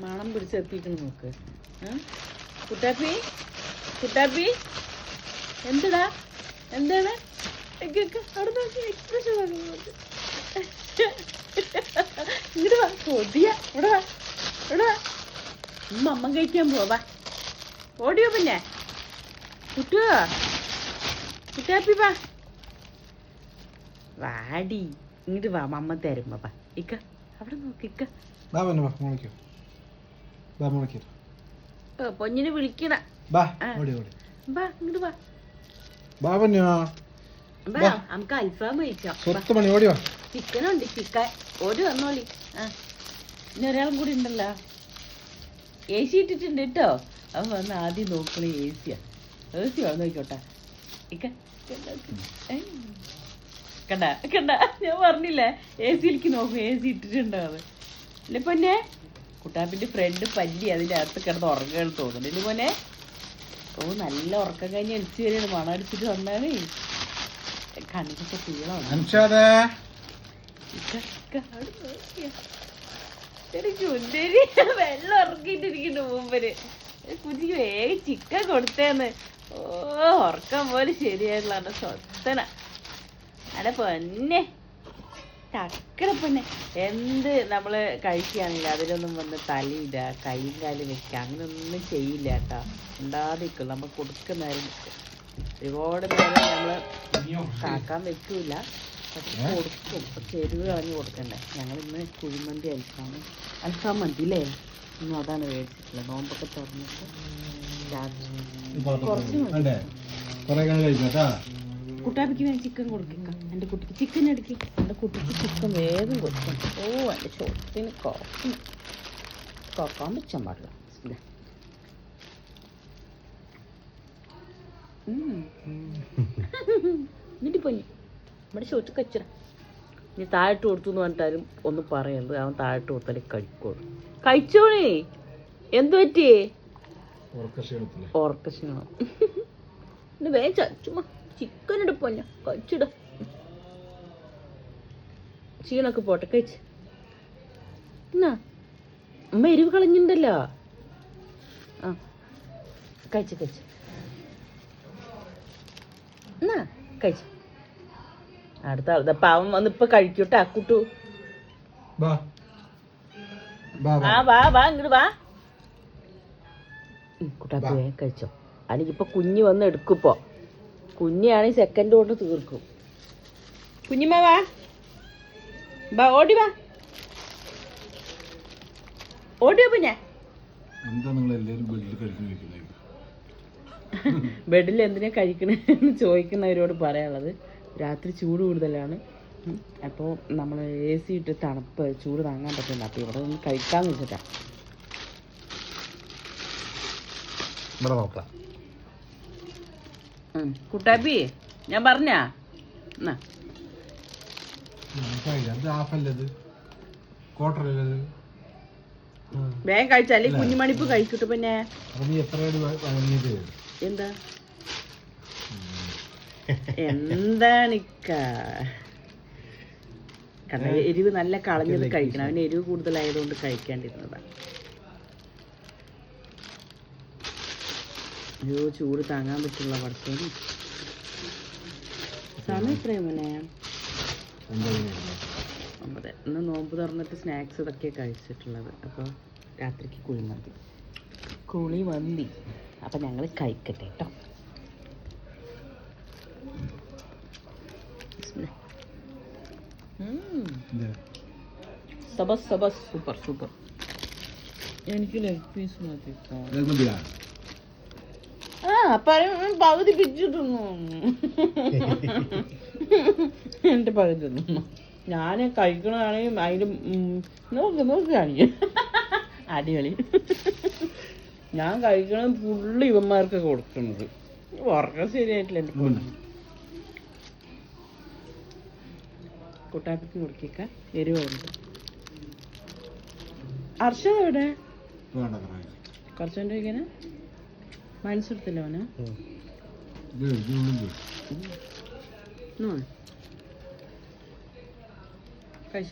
മണം പിടിച്ചെത്തിക്കണം നോക്ക്? കുട്ടാപ്പി? കുട്ടാപ്പി? എന്തിടാ? എന്താണ്? അമ്മ കഴിക്കാൻ പോവാ ഓടിയോ പിന്നെ? കുട്ടുവോ? കുട്ടാപ്പി വാ. വാടി. ഇങ്ങോട്ട് വാ മമ്മ തരുമ്പോ വാ. ഇക്ക അവിടെ നോക്ക് ഇക്ക. ബാ പൊന്നിനെ വിളിക്കണ ഓടി ഓടി. വാ ഇങ്ങോട്ട് വാ. ബാ പിന്നെ വാ. വാ. നമുക്ക് അൽഫാം കഴിക്കാം. സ്വത്ത് മണി ഓടി വാ. ചിക്കൻ ഒരു വന്നോളി. ആ. ഇനി ഒരാളും കൂടി ഉണ്ടല്ലോ. എ സി ഇട്ടിട്ടുണ്ട് കേട്ടോ. അവൻ വന്ന് ആദ്യം നോക്കണ എ സിയാ എ സി വന്ന് നോക്കോട്ടെ ഇക്ക. കണ്ട കണ്ട. ഞാൻ പറഞ്ഞില്ലേ എ സിയിലേക്ക് നോക്കും. എ സി ഇട്ടിട്ടുണ്ടാവും ഇല്ല പൊന്നെ? കുട്ടാപ്പിന്റെ ഫ്രണ്ട് പല്ലി അതിന്റെ അകത്ത് കിടന്ന് ഉറങ്ങുകയാണ് തോന്നുന്നുണ്ട് പൊന്നെ ഓ നല്ല ഉറക്കം കഴിഞ്ഞ് എണിച്ച് വരെയാണ് മണം അടിച്ചിട്ട് വന്നാണ്. കണ്ണിക്കൊക്കെ തീളമാണ് ചുണ്ടരി വെള്ളം ഇറക്കിയിട്ടിരിക്കുന്നു മുമ്പര് കുഞ്ഞിക്ക് വേഗം ചിക്കൻ കൊടുത്തേന്ന്. ഓ ഉറക്കം പോലെ ശരിയായിട്ടുള്ള സ്വത്തന. അല്ല പൊന്നെ. ചക്കര പിന്നെ എന്ത് നമ്മൾ കഴിക്കുകയാണെങ്കിൽ അതിലൊന്നും വന്ന് തലയില്ല കൈയും കാലും വെക്കുക അങ്ങനെയൊന്നും ചെയ്യില്ല കേട്ടോ ഉണ്ടാതിരിക്കും നമ്മൾ കൊടുക്കുന്നേരം ഒരുപാട് നേരം നമ്മൾ കാക്കാൻ വെക്കൂല പക്ഷെ കൊടുക്കും ചെരുവ് കളഞ്ഞ് കൊടുക്കണ്ടേ ഞങ്ങൾ ഇന്ന് കുഴിമന്തി അൽഫാം അൽഫാം മന്തി അല്ലേ ഇന്നും അതാണ് മേടിച്ചിട്ടുള്ളത് നോമ്പൊക്കെ തുറന്നിട്ട് രാത്രി കുറച്ച് മതി. കുട്ടാപ്പിക്ക് ഞാൻ ചിക്കൻ കൊടുക്കാം എന്റെ കുട്ടിക്ക് ചിക്കൻ എടുക്കി. എന്റെ കുട്ടിക്ക് ചിക്കൻ വേഗം കൊടുക്കണം ഓ എന്റെ ചോട്ടിന് കോഫി കോക്കാൻ വെച്ചാൽ പാടില്ല. എന്നിട്ട് പൊന്നി നമ്മുടെ ചോറ്റ് കച്ചറ ഇനി താഴോട്ട് കൊടുത്തു എന്ന് പറഞ്ഞിട്ടാലും ഒന്ന് പറയരുത് അവൻ താഴോട്ട് കൊടുത്താലേ കഴിക്കോളൂ കഴിച്ചോണേ എന്ത് പറ്റിയേ? ഉറക്കക്ഷീണത്തിൽ. ഓർക്കക്ഷണം വേഗം ചുമ്മാ. ചിക്കൻ എടുപ്പല്ല കഴിച്ചിട. ക്ഷീണൊക്കെ പോട്ടെ കഴിച്ച്. എന്നാ? അമ്മ എരിവ് കളഞ്ഞിണ്ടല്ലോ. ആ കഴിച്ച് കഴിച്ച്. എന്നാ കഴിച്ച്. അടുത്ത ദാ പാവം വന്ന് ഇപ്പൊ കഴിക്കൂട്ടാ അക്കൂട്ടു ആ വാ വാ ഇങ്ങോട്ട് വാ. കഴിച്ചോ. അല്ലെങ്കിൽ ഇപ്പൊ കുഞ്ഞ് വന്ന് എടുക്കുപ്പോ. കുഞ്ഞാണെങ്കിൽ സെക്കൻഡ് കൊണ്ട് തീർക്കും. കുഞ്ഞിമ്മ വാ. വാ ഓടി വാ. ഓടി പിന്നെ എന്താ നിങ്ങൾ എല്ലാവരും ബെഡിൽ കഴിക്കുന്ന കഴിക്കുന്നത് ബെഡിൽ എന്തിനാ കഴിക്കണെന്ന് ചോദിക്കുന്നവരോട് പറയാനുള്ളത്. രാത്രി ചൂട് കൂടുതലാണ്. അപ്പോൾ നമ്മൾ എ സി ഇട്ട് തണുപ്പ് ചൂട് താങ്ങാൻ പറ്റില്ല. അപ്പോൾ ഇവിടെ നിന്ന് കഴിക്കാന്ന് വെച്ചിട്ടാ. ഇവിടെ നോക്കാം. കുട്ടാപ്പി ഞാൻ പറഞ്ഞാ? വേഗം കഴിച്ചാ അല്ലെ? കുഞ്ഞുമണിപ്പ് കഴിക്കട്ടെ പിന്നെ എന്താ? എന്താണിക്ക കണ്ട എരിവ് നല്ല കളഞ്ഞത് കഴിക്കണം. അവന് എരിവ് കൂടുതലായതുകൊണ്ട് കഴിക്കാണ്ടിരുന്നതാ. അയ്യോ ചൂട് താങ്ങാൻ പറ്റുള്ള പഠിച്ചോടി സമയം എത്രയാ മോനെ? ഒമ്പത് ഇന്ന് നോമ്പ് തുറന്നിട്ട് സ്നാക്സ് ഇതൊക്കെ കഴിച്ചിട്ടുള്ളത്. അപ്പോൾ രാത്രിക്ക് കുളി മതി. കുളി മന്തി. അപ്പം ഞങ്ങൾ കഴിക്കട്ടെ കേട്ടോ സബസ് സബസ്. Super super. എനിക്ക് ലെഗ് പീസ് മതി. ആ പറയും പകുതി പിച്ചു തിന്നു. പകുതി തിന്നു. ഞാൻ കഴിക്കണതാണെങ്കിൽ അതിന് നോക്ക് നോക്ക് കാണിക്ക. അടിപൊളി. ഞാൻ കഴിക്കണത് ഫുള്ള് ഇവന്മാർക്ക് കൊടുക്കുന്നത് ഉറക്കം ശരിയായിട്ടില്ല എന്റെ പൊന്നു. കൂട്ടാപ്പിക്ക് കൊടുക്കേക്ക. എരിവുണ്ട് അർഷ എവിടെ? കുറച്ചുകൊണ്ട് കഴിക്കാന്? മനസ്സെടുത്തില്ല അവന് കഴിച്ച